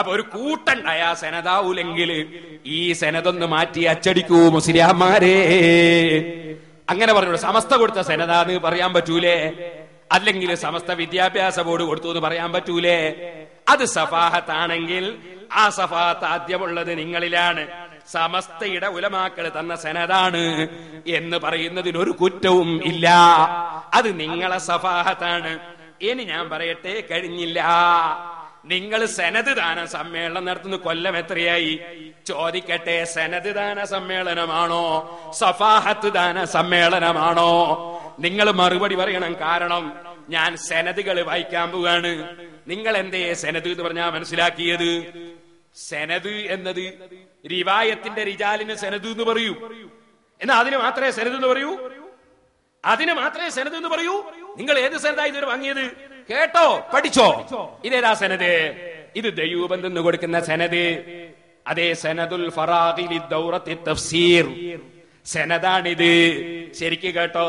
അപ്പൊ ഒരു കൂട്ടുണ്ടായ സെനതാവൂലെങ്കിൽ ഈ സെനതൊന്ന് മാറ്റി അച്ചടിക്കൂ മുസ്ലിയാമാരെ അങ്ങനെ പറഞ്ഞു സമസ്ത കൊടുത്ത സെനതാന്ന് പറയാൻ പറ്റൂലേ? അല്ലെങ്കിൽ സമസ്ത വിദ്യാഭ്യാസ ബോർഡ് കൊടുത്തു എന്ന് പറയാൻ പറ്റൂലേ? അത് സഫാഹത്താണെങ്കിൽ ആ സഫാഹത്ത് ആദ്യമുള്ളത് നിങ്ങളിലാണ്. സമസ്തയുടെ ഉലമാക്കൾ തന്ന സെനതാണ് എന്ന് പറയുന്നതിന് ഒരു കുറ്റവും ഇല്ല. അത് നിങ്ങളെ സഫാഹത്താണ്. ഇനി ഞാൻ പറയട്ടെ കഴിഞ്ഞില്ല. നിങ്ങൾ സെനത് ദാന സമ്മേളനം നടത്തുന്ന കൊല്ലം എത്രയായി? ചോദിക്കട്ടെ സെനത് ദാന സമ്മേളനമാണോ? സഫാഹത്ത് ദാന സമ്മേളനമാണോ? നിങ്ങൾ മറുപടി പറയണം. കാരണം ഞാൻ സെനതുകൾ വായിക്കാൻ പോവാണ്. നിങ്ങൾ എന്തേ സെനത് എന്ന് പറഞ്ഞാ മനസ്സിലാക്കിയത്? സെനത് എന്നത് റിവായത്തിന്റെ റിജാലിന് സെനത് എന്ന് പറയൂ. എന്നാ അതിന് മാത്രമേ സെനത് എന്ന് പറയൂ? അതിന് മാത്രമേ സെനത് എന്ന് പറയൂ? നിങ്ങൾ ഏത് സെനതായി ഇതുവരെ വാങ്ങിയത്? കേട്ടോ പഠിച്ചോ ഇതേതാ സെനത് ഇത് ദയൂബന്ത് എന്ന് കൊടുക്കുന്ന സെനത് അതേ സെനദുൽ ഫറാഖിലി ദൗറത്തി തഫ്സീർ സെനതാണിത് ശരിക്ക് കേട്ടോ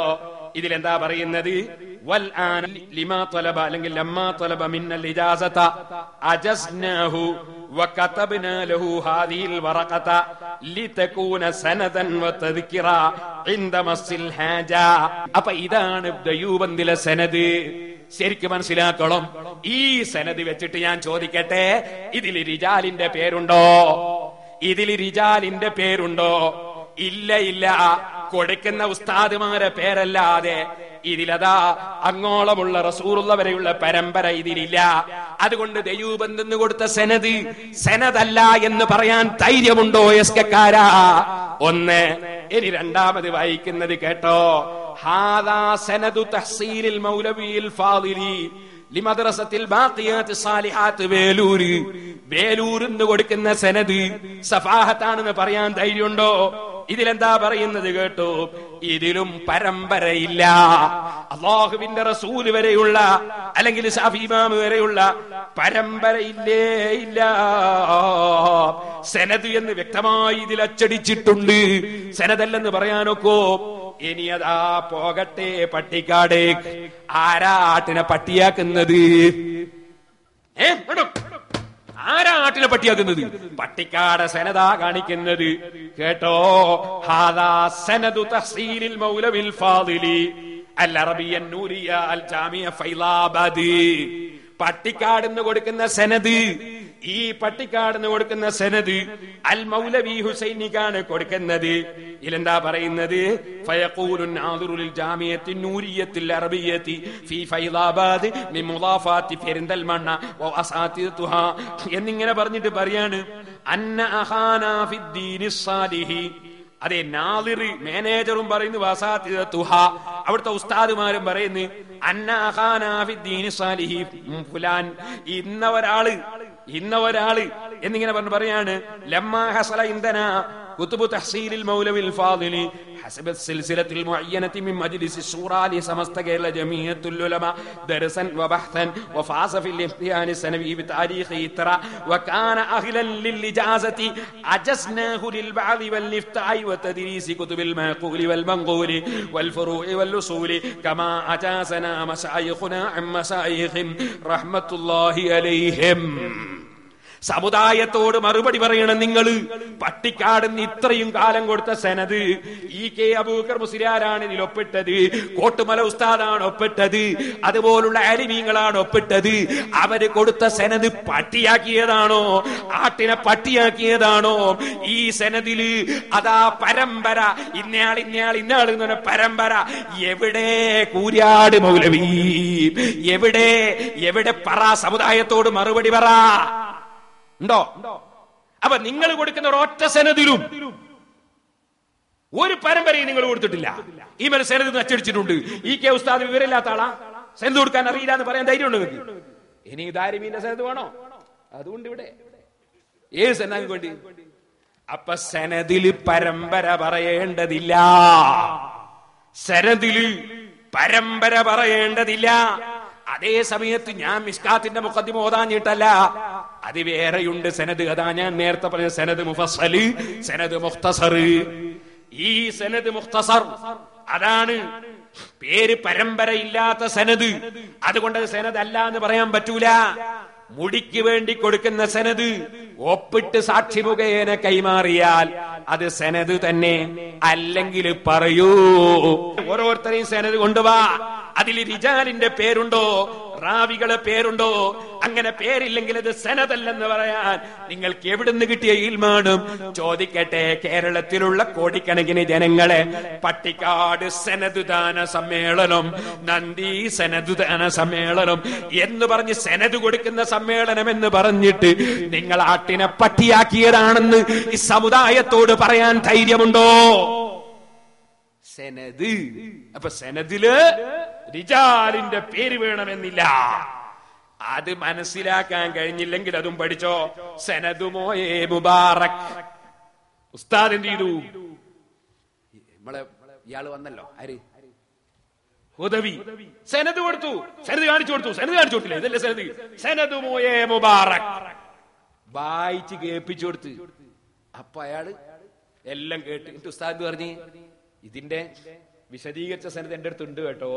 ഇതിലെന്താ പറയുന്നത് വൽ ആന ലിമാ ത്വലബ അല്ലെങ്കിൽ ലമ്മാ ത്വലബ മിന്നൽ ഇജാസത അജസ്നാഹു وكتبنا له هذه الورقة لتكون سندا وتذكرا عند مس الحاجة അപ്പൊ ഇതാണ് ദയൂബന്തിലെ സനത് ശരിക്കും മനസ്സിലാക്കണം. ഈ സനത് വെച്ചിട്ട് ഞാൻ ചോദിക്കട്ടെ ഇതിൽ റിജാലിന്റെ പേരുണ്ടോ? ഇതിൽ റിജാലിന്റെ പേരുണ്ടോ? ഇല്ല ഇല്ല. കൊടുക്കുന്ന ഉസ്താദുമാരെ പേരല്ലാതെ ഇതിലതാ അങ്ങോളമുള്ള റസൂറുള്ള വരെയുള്ള പരമ്പര ഇതിലില്ല. അതുകൊണ്ട് ദയൂബന്തെന്ന് കൊടുത്ത സെനത് സെനതല്ല എന്ന് പറയാൻ ധൈര്യമുണ്ടോ എസ് കെക്കാരാ ഒന്ന് ഇനി രണ്ടാമത് വായിക്കുന്നത് കേട്ടോ. ഹാദാ സെനദു തഹ്സീലിൽ മൗലവിയിൽ ഫാദിലി ലിമദ്രസത്തിൽ ബാക്കിയാത്ത് സാലിഹാത്ത് വേലൂര്. വേലൂർ എന്ന് കൊടുക്കുന്ന സനദ് സഫാഹത്താണെന്ന് പറയാൻ ധൈര്യമുണ്ടോ? ഇതിലെന്താ പറയുന്നത് കേട്ടോ? ഇതിലും പരമ്പരയില്ല. അള്ളാഹുവിന്റെ റസൂൽ വരെയുള്ള അല്ലെങ്കിൽ ഷാഫിമാമ് വരെയുള്ള പരമ്പരയില്ലേ ഇല്ല. സനദ് എന്ന് വ്യക്തമായി ഇതിൽ അച്ചടിച്ചിട്ടുണ്ട് സനദല്ലെന്ന് പറയാനൊക്കോ? ഇനി അതാ പോകട്ടെ പട്ടിക്കാട്. ആരാ ആട്ടിനെ പട്ടിയാക്കുന്നത്? ഏ? ആരാ ആട്ടിനെ പട്ടിയാക്കുന്നത്? പട്ടിക്കാട് സനതാ കാണിക്കുന്നത്. കേട്ടോ? ഹാദാ സനദു തഹ്സീലിൽ മൗലവിൽ ഫാദിലി. അൽ അറബിയൻ നൂരിയ അൽ ജാമിയ ഫൈലാബാദി. പട്ടിക്കാട് കൊടുക്കുന്ന സെനത് ഈ പട്ടിക്കാടിന് കൊടുക്കുന്ന സനദ് അൽ മൗലവി ഹുസൈനിക്കാണ് കൊടുക്കുന്നത്. ഇതിലെന്താ പറയുന്നത്? ഫയഖൂലുൻ പെരിന്തൽമണ്ണ വ എന്നിങ്ങനെ പറഞ്ഞിട്ട് പറയാണ്. അന്ന ഫിദ്ദീനി അതെ നാളിറി മാനേജറും പറയുന്നു വസാത്തിദ തുഹ അവിടുത്തെ ഉസ്താദുമാരും പറയുന്നു അന്ന അഹാനാ ഫിദ്ദീനി സാലിഹി ഉം, ഫുലാൻ ഇന്ന ഒരാള് ഇന്ന ഒരാള് എന്നിങ്ങനെ പറഞ്ഞു പറയാണ് ലമ്മാ ഹസല ഇന്ധന കുത്തുബു തഹ്സീലിൽ മൗലവിൽ ഫാദിലി حسب السلسلة المعينة من مجلس الشورى لسمست كيرل جمعية العلماء درسا وبحثا وفاز في الامتحان السنوي بتاريخ إترا وكان أهلا للإجازة أجزناه للبعض والافتاء وتدريس كتب المعقول والمنقول والفروع الأصول كما أتاسنا مسايخنا عن مسائخ رحمة الله عليهم. സമുദായത്തോട് മറുപടി പറയണം നിങ്ങൾ പട്ടിക്കാടുന്ന് ഇത്രയും കാലം കൊടുത്ത സെനത് ഇ കെ അബൂക്കർ മുസ്ലിയാരാണ് ഇതിൽ ഒപ്പിട്ടത്. കോട്ടുമല ഉസ്താദാണ് ഒപ്പിട്ടത്. അതുപോലുള്ള അരിമീങ്ങളാണ് ഒപ്പിട്ടത്. അവർ കൊടുത്ത സെനത് പട്ടിയാക്കിയതാണോ? ആട്ടിനെ പട്ടിയാക്കിയതാണോ? ഈ സെനതിൽ അതാ പരമ്പര. ഇന്നയാൾ ഇന്നയാൾ ഇന്നയാൾ എന്ന് പരമ്പര. എവിടെ കൂരാട് മൗലവി? എവിടെ എവിടെ പറ? സമുദായത്തോട് മറുപടി പറ. ഉണ്ടോ? അപ്പൊ നിങ്ങൾ കൊടുക്കുന്ന ഒരൊറ്റ സെനതിലും ഒരു പരമ്പരയും നിങ്ങൾ കൊടുത്തിട്ടില്ല. ഈ മന സെനത് അച്ചടിച്ചിട്ടുണ്ട്. ഈ കെ ഉസ്താദ് വിവരമില്ലാത്ത ആളാ. സെനത് കൊടുക്കാൻ അറിയില്ല എന്ന് പറയാൻ ധൈര്യമുണ്ട് നിങ്ങൾക്ക്? ഇനി ദാരിമീന്റെ സെനത് വേണോ? അതുകൊണ്ട് ഇവിടെ. ഏത് സെനാക്ക് വേണ്ടി? അപ്പൊ സെനതിൽ പരമ്പര പറയേണ്ടതില്ല. സെനതിൽ പരമ്പര പറയേണ്ടതില്ല. അതേ സമയത്ത് ഞാൻ മിസ്കാത്തിന്റെ മുഖദ്ദിമ ഓതാഞ്ഞിട്ടല്ല. അത് വേറെയുണ്ട് സെനദ്. അതാ ഞാൻ നേരത്തെ പറഞ്ഞ സെനദ് മുഫസൽ സെനദ് മുഖ്തസർ. ഈ സെനദ് മുഖ്തസർ അതാണ് പേര് പരമ്പരയില്ലാത്ത സെനദ്. അതുകൊണ്ട് സെനദ് അല്ല എന്ന് പറയാൻ പറ്റൂല. മുടിക്ക് വേണ്ടി കൊടുക്കുന്ന സനത് ഒപ്പിട്ട് സാക്ഷി മുഖേന കൈമാറിയാൽ അത് സനത് തന്നെ. അല്ലെങ്കിൽ പറയൂ. ഓരോരുത്തരെയും സനത് കൊണ്ടുവാ. അതിൽ റിജാലിന്റെ പേരുണ്ടോ? റാവികളെ പേരുണ്ടോ? അങ്ങനെ പേരില്ലെങ്കിൽ അത് സനതല്ലെന്ന് പറയാൻ നിങ്ങൾക്ക് എവിടുന്ന് കിട്ടിയ ഇൽമാണും? ചോദിക്കട്ടെ കേരളത്തിലുള്ള കോടിക്കണക്കിന് ജനങ്ങളെ പട്ടിക്കാട് സനതുദാന സമ്മേളനം നന്ദി സനതുദാന സമ്മേളനം എന്ന് പറഞ്ഞ് സനത് കൊടുക്കുന്ന സമ്മേളനം എന്ന് പറഞ്ഞിട്ട് നിങ്ങൾ ആട്ടിനെ പട്ടിയാക്കിയതാണെന്ന് ഈ സമുദായത്തോട് പറയാൻ ധൈര്യമുണ്ടോ? സെനത്. അപ്പൊ സെനദിൽ റിജാലിന്റെ പേര് വേണമെന്നില്ല. അത് മനസ്സിലാക്കാൻ കഴിഞ്ഞില്ലെങ്കിൽ അതും പഠിച്ചോ. സനതുമോയേ മുബാറക്. ഉസ്താദ് എന്ത് ചെയ്തു? നമ്മളെ ഇയാൾ വന്നല്ലോ. ആര്? ഹുദവി സനദ് കൊടുത്തു. സനത് കാണിച്ചു കൊടുത്തു. സനദ് കാണിച്ചു കൊടുത്തില്ല? ഇതല്ലേ സനത് സനതുമോയേ മുബാറക്. വായിച്ച് കേൾപ്പിച്ചു കൊടുത്ത്. അപ്പൊ അയാൾ എല്ലാം കേട്ട്. എന്നിട്ട് ഉസ്താദ് പറഞ്ഞു? ഇതിന്റെ വിശദീകരിച്ച സനത് എന്റെ അടുത്തുണ്ട് കേട്ടോ.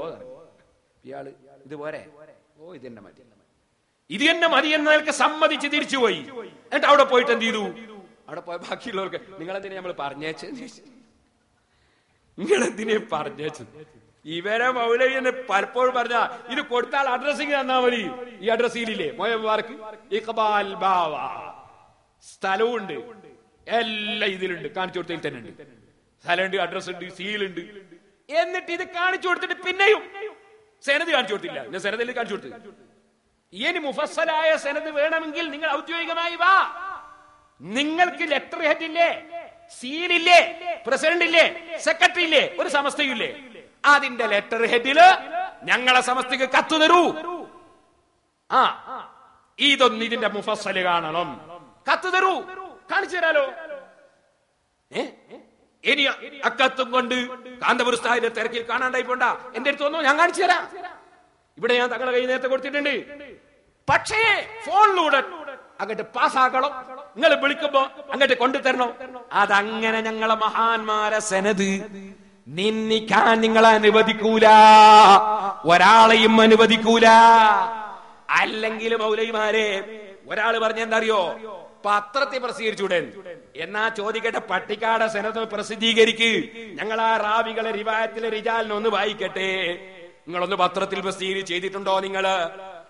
ഇയാൾ ഇത് പോരെ? ഓ ഇത് തന്നെ മതി. ഇത് തന്നെ മതി എന്നയാൾക്ക് സമ്മതിച്ച് തിരിച്ചുപോയി എന്നിട്ട് അവിടെ പോയിട്ട് എന്ത് ചെയ്തു? അവിടെ പോയ ബാക്കിയുള്ളവർക്ക് നിങ്ങളെന്തിനാ നമ്മൾ പറഞ്ഞേച്ച്? നിങ്ങളെന്തിനെ പറഞ്ഞേച്ചു ഇവരെ മൗലവി എന്ന് പലപ്പോഴും പറഞ്ഞ ഇത് കൊടുത്താൽ അഡ്രസ്സിങ് തന്നാ മതി. ഈ അഡ്രസ്സിലില്ലേ മോയമാർക്ക് ഇഖബാൽ ബാവ. സ്ഥലവും ഉണ്ട് എല്ലാം ഇതിലുണ്ട്. കാണിച്ചു കൊടുത്തതിൽ തന്നെ ഉണ്ട് സ്ഥലമുണ്ട് അഡ്രസ് ഉണ്ട് സീലുണ്ട് എന്നിട്ട് ഇത് കാണിച്ചു കൊടുത്തിട്ട് പിന്നെയും സെനത് കാണിച്ചു കൊടുത്തില്ല. ഞാൻ സേനതയിൽ കാണിച്ചു കൊടുത്തു. ഇനി മുഫസ്സലായ സേനത് വേണമെങ്കിൽ നിങ്ങൾ ഔദ്യോഗികമായി വാ. നിങ്ങൾക്ക് ലെറ്റർ ഹെഡ് ഇല്ലേ സീലില്ലേ പ്രസിഡന്റ് ഇല്ലേ സെക്രട്ടറി ഇല്ലേ ഒരു സമസ്തയില്ലേ അതിന്റെ ലെറ്റർ ഹെഡിൽ ഞങ്ങളെ സമസ്തക്ക് കത്ത് തരൂ. ആ ഇതൊന്നും ഇതിന്റെ മുഫസ്സൽ കാണണം. കത്ത് തരൂ. കാണിച്ചു തരാലോ. ഇനി അക്കത്തും കൊണ്ട് കാന്തപുര കാന്തപുരസ്ഥായിലെ തിരക്കിൽ കാണാണ്ടായി പോണ്ട. എന്റെ അടുത്ത് വന്നോ ഞാൻ കാണിച്ചു തരാം. ഇവിടെ ഞാൻ തങ്ങളെ കൈ നേരത്തെ കൊടുത്തിട്ടുണ്ട്. പക്ഷേ ഫോണിലൂടെ അങ്ങോട്ട് പാസ്സാക്കണം നിങ്ങൾ വിളിക്കുമ്പോ അങ്ങോട്ട് കൊണ്ടുതരണം. അതങ്ങനെ ഞങ്ങളെ മഹാന്മാരെ സെനത് നിന്നിക്കാൻ നിങ്ങൾ അനുവദിക്കൂല. ഒരാളെയും അനുവദിക്കൂല. അല്ലെങ്കിൽ മൗലൈമാരെ ഒരാൾ പറഞ്ഞെന്തറിയോ പത്രത്തിൽ പ്രസിദ്ധീകരിച്ചൂടെ എന്നാ ചോദിക്കട്ടെ പട്ടിക്കാട് സെനത്ത് പ്രസിദ്ധീകരിക്ക്. ഞങ്ങൾ ആ റാവികളെ റിവായത്തിലെ റിജാലിനെ ഒന്ന് വായിക്കട്ടെ. നിങ്ങളൊന്ന് പത്രത്തിൽ പ്രസിദ്ധീകരിച്ച് ചെയ്തിട്ടുണ്ടോ നിങ്ങൾ?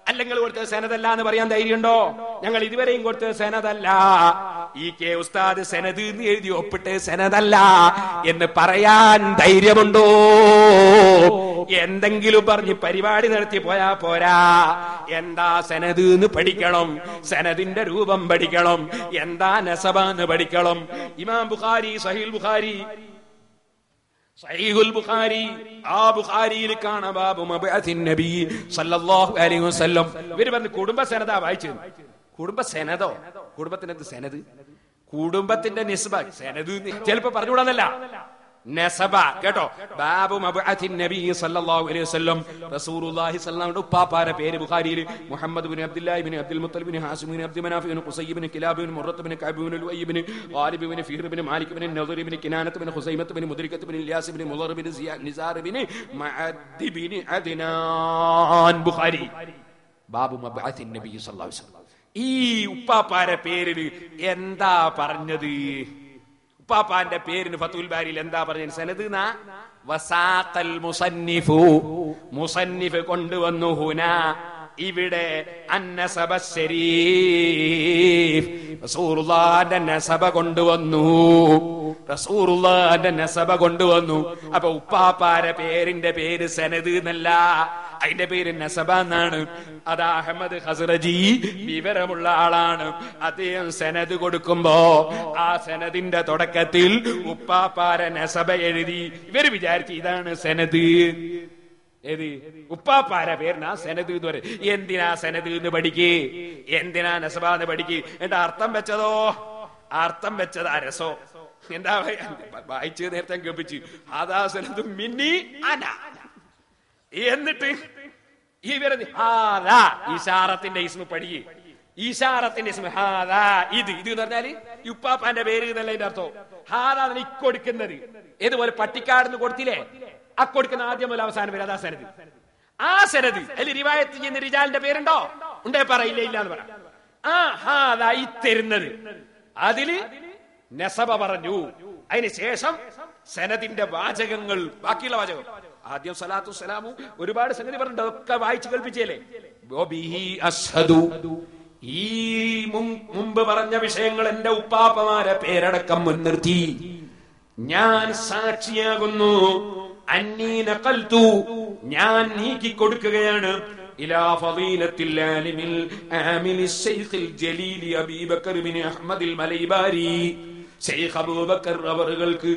അല്ലെങ്കിൽ കൊടുത്ത സെനതല്ല എന്ന് പറയാൻ ധൈര്യമുണ്ടോ? ഞങ്ങൾ ഇതുവരെയും കൊടുത്ത സെനതല്ല ഈ കെ ഉസ്താദ് സെനത് എന്ന് എഴുതി ഒപ്പിട്ട് സെനതല്ല എന്ന് പറയാൻ ധൈര്യമുണ്ടോ? എന്തെങ്കിലും പറഞ്ഞ് പരിപാടി നടത്തി പോയാ പോരാ. എന്താ സനത് എന്ന് പഠിക്കണം? സനദിന്റെ രൂപം പഠിക്കണം. എന്താ നസബ എന്ന് പഠിക്കണം? ഇമാം ബുഖാരി സഹിൽ ബുഖാരി സഹീഹുൽ ബുഖാരി ആ ബുഖാരിയിൽ കാണാം. ബാബു നബി സല്ലല്ലാഹു അലൈഹി വസല്ലം. ഇവർ പറഞ്ഞു കുടുംബ സെനത വായിച്ചു കുടുംബ സെനതോ? കുടുംബത്തിന്റെ സെനത് കുടുംബത്തിന്റെ നിസ്ബ. സെനത് ചിലപ്പോ പറഞ്ഞുകൂടാന്നല്ല. നസബ കേട്ടോ? ബാബു മബഅത്തിൻ നബി സല്ലല്ലാഹു അലൈഹി വസല്ലം. റസൂലുള്ളാഹി സ്വല്ലല്ലാഹു ഉപ്പാപ്പാരെ പേര് ബുഖാരിയിൽ. Muhammad bin Abdullahi bin Abdul Muthalib bin Hashim bin Abdu Manaf bin ഖുസൈബ് bin കിലാബ് bin മുറത്ത് bin Kaab bin Luay bin Ghalib bin Fihr bin Malik bin നദർ bin കിനാനത്ത് bin ഖുസൈമത്ത് bin മുദ്രികത്ത് bin Ilyas bin മുളർ bin സിയാ നിസാർ ബിൻ മഅദ് ബിൻ അദ്നാൻ. ബുഖാരി. ബാബു മബഅത്തിൻ നബി സല്ലല്ലാഹു അലൈഹി വസല്ലം. ഈ ഉപ്പാപ്പാരെ പേരിൽ എന്താ പറഞ്ഞത്? ഉപ്പാപ്പാന്റെ പേരിന് ഫത്തുൽ ബാരിയിൽ എന്താ പറഞ്ഞത്? സനത് വസാഖൽ മുസന്നിഫു. മുസന്നിഫ് കൊണ്ടുവന്നു ഹുന. ഇവിടെ അന്നസബ ശരീഫ്. കൊണ്ടുവന്നു. റസൂറുള്ളാന്റെ നസബ കൊണ്ടുവന്നു. അപ്പൊ ഉപ്പാപ്പാരെ പേരിന്റെ പേര് സനത് എന്നല്ല അതിന്റെ പേര് നസബ എന്നാണ്. അത് അഹമ്മദ് ഹസ്രജി വിവരമുള്ള ആളാണ്. അദ്ദേഹം സെനത് കൊടുക്കുമ്പോ ആ സനദിന്റെ തുടക്കത്തിൽ ഉപ്പാപ്പാര നസബ എഴുതി. ഇവർ വിചാരിച്ചു ഇതാണ് സെനത് ഏത്? ഉപ്പാപ്പാര പേരിനാ സെനത് എന്ന് പറയും എന്തിനാ സെനത് എന്ന് പഠിക്ക്? എന്തിനാ നസബ എന്ന് പഠിക്ക്? എന്റെ അർത്ഥം വെച്ചതോ? അർത്ഥം വെച്ചത് അരസോ എന്താ വായിച്ച് നേരത്തെ കേൾപ്പിച്ച്. അതാ സെനത് മിന്നി അന. എന്നിട്ട് ഇവർ ഹാദാ ഇഷാറത്തിന്റെ ഇസ്മ പഠിക്ക് ഈശാറത്തിന്റെ ഇസ്മ ഹാദാ ഇത്. ഇത് എന്ന് പറഞ്ഞാൽ ഉപ്പാപ്പാന്റെ പേര് എന്നല്ല എന്റെ അർത്ഥം. ഹാദാ ഇക്കൊടുക്കുന്നത് ഏതുപോലെ പട്ടിക്കാടിന് കൊടുത്തില്ലേ? അക്കൊടുക്കുന്ന ആദ്യം മുതൽ അവസാനം വരെ അതാ സനത് ആ സനത് അതിൽ റിവായത്ത് ചെയ്യുന്ന റിജാലിന്റെ പേരുണ്ടോ? ഉണ്ടേ പറയില്ല ഇല്ല എന്ന് പറയാം ആ ഹാദാ ഈ തരുന്നത്. അതിൽ നെസബ പറഞ്ഞു. അതിന് ശേഷം സനദിന്റെ വാചകങ്ങൾ ബാക്കിയുള്ള വാചകം. ആദ്യം സലാത്തു സലാമു ഒരുപാട് സംഗതി പറഞ്ഞിട്ട് അതൊക്കെ വായിച്ചു കേൾപ്പിച്ചേലേ. ഈ മുമ്പ് പറഞ്ഞ വിഷയങ്ങൾ എന്റെ ഉപ്പാപ്പമാരെ പേരടക്കം മുൻനിർത്തി. ഞാൻ സാക്ഷിയാകുന്നു. അന്നീ നഖൽതു. ഞാൻ നീക്കി കൊടുക്കുകയാണ് അബീബക്കർ ബിൻ അഹ്മദിൽ മലൈബാരി. ഷെയ്ഖ് അബൂബക്കർ അവറുകൾക്ക്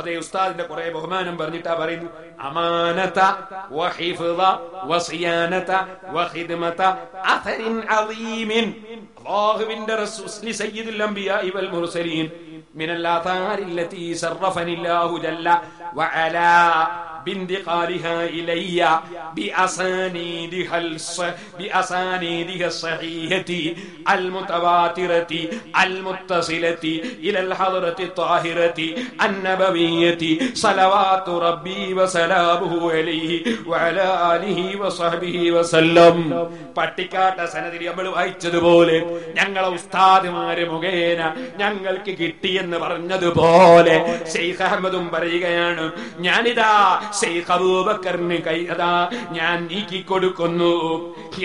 അതേ ഉസ്താദിന്റെ കുറെ ബഹുമാനം പറഞ്ഞിട്ടാ പറയുന്നു അമാനത വഹിഫ്ദ വസിയാനത വഹിദ്മത അഥരിൻ അദീമിൻ അല്ലാഹുവിന്റെ റസൂൽ സയ്യിദുൽ അംബിയാഇ വൽ മുർസലീൻ മിനൽ ആതാരില്ലതി സറഫനില്ലാഹു ജല്ല വഅലാ بانتقالها إلي بأسانيدها الص- بأسانيدها الصحيحة المتواترة المتصلة إلى الحضرة الطاهرة النبوية صلوات ربي وسلامه عليه وعلى آله وصحبه وسلم പട്ടിക്കാട്ട സനദിൽ നമ്മൾ വായിച്ചതുപോലെ ഞങ്ങളെ ഉസ്താദുമാര് മുഖേന ഞങ്ങൾക്ക് കിട്ടിയെന്ന് പറഞ്ഞതുപോലെ ഷെയ്ഖ് അഹമ്മദും പറയുകയാണ് ഞാനിതാ ഷെയ്ഖ് അബൂബക്കറിന് കൈ അതാ ഞാൻ നീക്കി കൊടുക്കുന്നു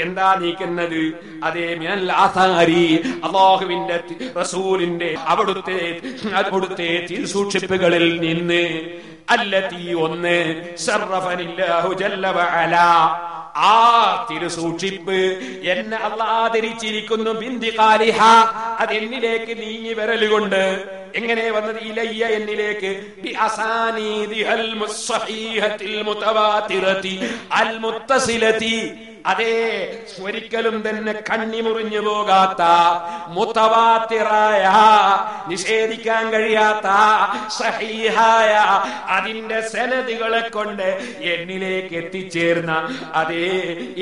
എന്താ നീക്കുന്നത്? അതേ മിനൽ ആസാരി അള്ളാഹുവിന്റെ റസൂലിന്റെ അവിടുത്തെ അവിടുത്തെ തിരുസൂക്ഷിപ്പുകളിൽ നിന്ന് അല്ലത്തി ഒന്ന് ആ തിരുസൂക്ഷിപ്പ് എന്നെ അല്ല ബിന്ദി കാലിഹ അതെന്നിലേക്ക് നീങ്ങി വരലുകൊണ്ട് എങ്ങനെ വന്നത്? ഇലയ്യ എന്നിലേക്ക്. അസാനീദിഹൽ മുസ്സഹീഹത്തിൽ മുതവാതിറതി അൽ അതേ ഒരിക്കലും തന്നെ കണ്ണി മുറിഞ്ഞു പോകാത്ത മുത്തവാത്തിറായ നിഷേധിക്കാൻ കഴിയാത്ത സഹീഹായ അതിന്റെ സനതികളെ കൊണ്ട് എന്നിലേക്ക് എത്തിച്ചേർന്ന അതേ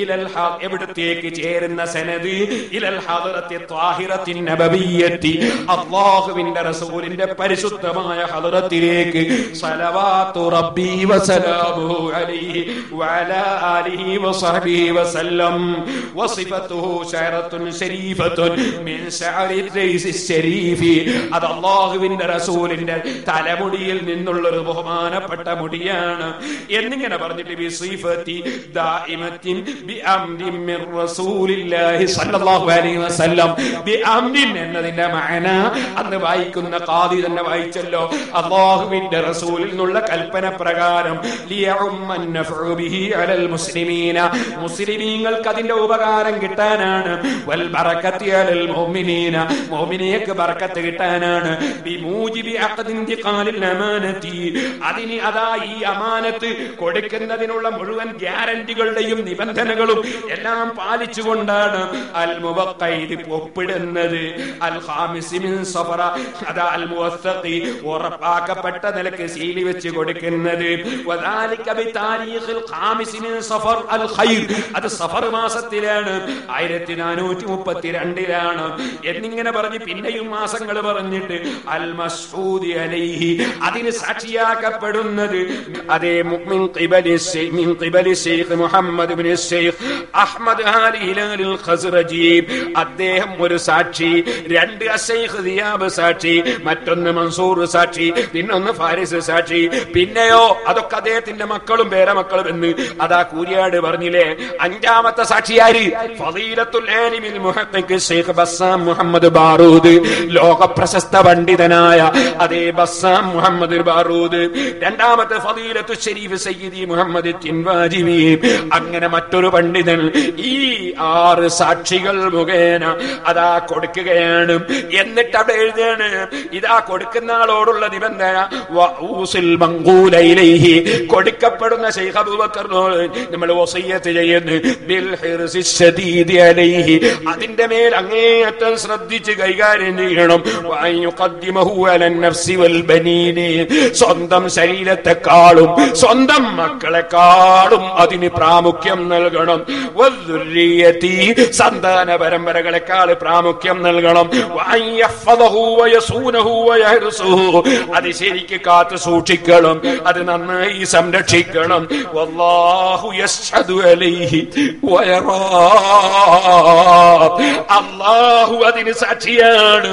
ഇലൽ എവിടത്തേക്ക് ചേരുന്ന സനത് ഇലൽ ഹദറത്തി ത്വാഹിറത്തിൻ നബബിയത്തി അല്ലാഹുവിന്റെ റസൂലിന്റെ പരിശുദ്ധമായ ഹദറത്തിലേക്ക് സലവാത്തു റബ്ബി വസലാമുഹു അലൈഹി വഅലാ ആലിഹി വസഹബിഹി വസല്ലം വസിഫത്തുഹു ശഅറത്തുൻ ശരീഫത്തുൻ മിൻ ശഅരി റൈസി ശരീഫി അത് അല്ലാഹുവിന്റെ റസൂലിന്റെ തലമുടിയിൽ നിന്നുള്ള ഒരു ബഹുമാനപ്പെട്ട മുടിയാണ്. എന്നിങ്ങനെ പറഞ്ഞിട്ട് എന്നതിന്റെ മഅന അന്ന് വായിക്കുന്ന ഖാദി തന്നെ വായിച്ചല്ലോ. അല്ലാഹുവിന്റെ റസൂലിൽ നിന്നുള്ള കൽപ്പന പ്രകാരം മുസ്ലിമീന. നഫഉ മുസ്ലിമീങ്ങൾക്ക് അതിന്റെ ഉപകാരം കിട്ടാനാണ്. വൽ കിട്ടാനാണ്. അതിന് അതാ ഈ അമാനത്ത് കൊടുക്കുന്നതിനുള്ള മുഴുവൻ ഗ്യാരണ്ടികളുടെയും നിബന്ധനകളും എല്ലാം പാലിച്ചുകൊണ്ടാണ് അൽ ഒപ്പിടുന്നത്. അൽ സഫറ. അൽ ഉറപ്പാക്കപ്പെട്ട നിലയ്ക്ക് സീലി വെച്ച് കൊടുക്കുന്നത്. ബി താരീഖിൽ സഫർ അൽ ഖൈർ. അത് സഫർ മാസത്തിലാണ് ആയിരത്തി നാനൂറ്റി മുപ്പത്തിരണ്ടിലാണ് എന്നിങ്ങനെ പറഞ്ഞ് പിന്നെയും മാസങ്ങൾ പറഞ്ഞിട്ട് അൽ മസൂദി അലൈഹി അതിന് സാക്ഷിയാക്കപ്പെടുന്നത് അതേ മുഅ്മിൻ ഖിബലി ഖിബലി മുഹമ്മദ് ഇബ്നു അഹ്മദ് ഖസ്റജി. അദ്ദേഹം ഒരു സാക്ഷി രണ്ട് അശൈഖ് ദിയാബ് സാക്ഷി മറ്റൊന്ന് മൻസൂർ സാക്ഷി പിന്നൊന്ന് ഫാരിസ് സാക്ഷി. പിന്നെയോ അതൊക്കെ അദ്ദേഹത്തിന്റെ മക്കളും പേരമക്കളും എന്ന് അതാ കൂരിയാട് പറഞ്ഞില്ലേ? അഞ്ചാമത്തെ സാക്ഷിയാര് മുഹമ്മദ് ബാറൂദ്. ലോക പ്രശസ്ത പണ്ഡിതനായ അതേ ബസ്സാം മുഹമ്മദ് ബാറൂദ്. രണ്ടാമത്തെ ഫതീലത്തു ഷരീഫ് സയ്യിദി മുഹമ്മദ് തിൻവാജിബി അങ്ങനെ മറ്റൊരു പണ്ഡിതൻ ഈ ആറ് സാക്ഷികൾ മുഖേന അതാ കൊടുക്കുകയാണ്. എന്നിട്ട് അവിടെ എഴുതുകയാണ് ഇതാ കൊടുക്കുന്ന ആളോടുള്ള നിബന്ധന കൊടുക്കപ്പെടുന്ന നമ്മൾ വസയ്യത്ത് ചെയ്യുന്നു. അതിന്റെ മേൽ അങ്ങേയറ്റം ശ്രദ്ധിച്ച് കൈകാര്യം ചെയ്യണം. സ്വന്തം ശരീരത്തെക്കാളും സ്വന്തം മക്കളെക്കാളും അതിന് പ്രാമുഖ്യം നൽകണം. സന്താന പരമ്പരകളെക്കാൾ പ്രാമുഖ്യം നൽകണം. അത് ശരിക്ക് കാത്തു സൂക്ഷിക്കണം. അത് നന്നായി സംരക്ഷിക്കണം. വല്ലാഹു യശ്ഹദു അലൈഹി. അല്ലാഹു അതിന് സാക്ഷിയാണ്.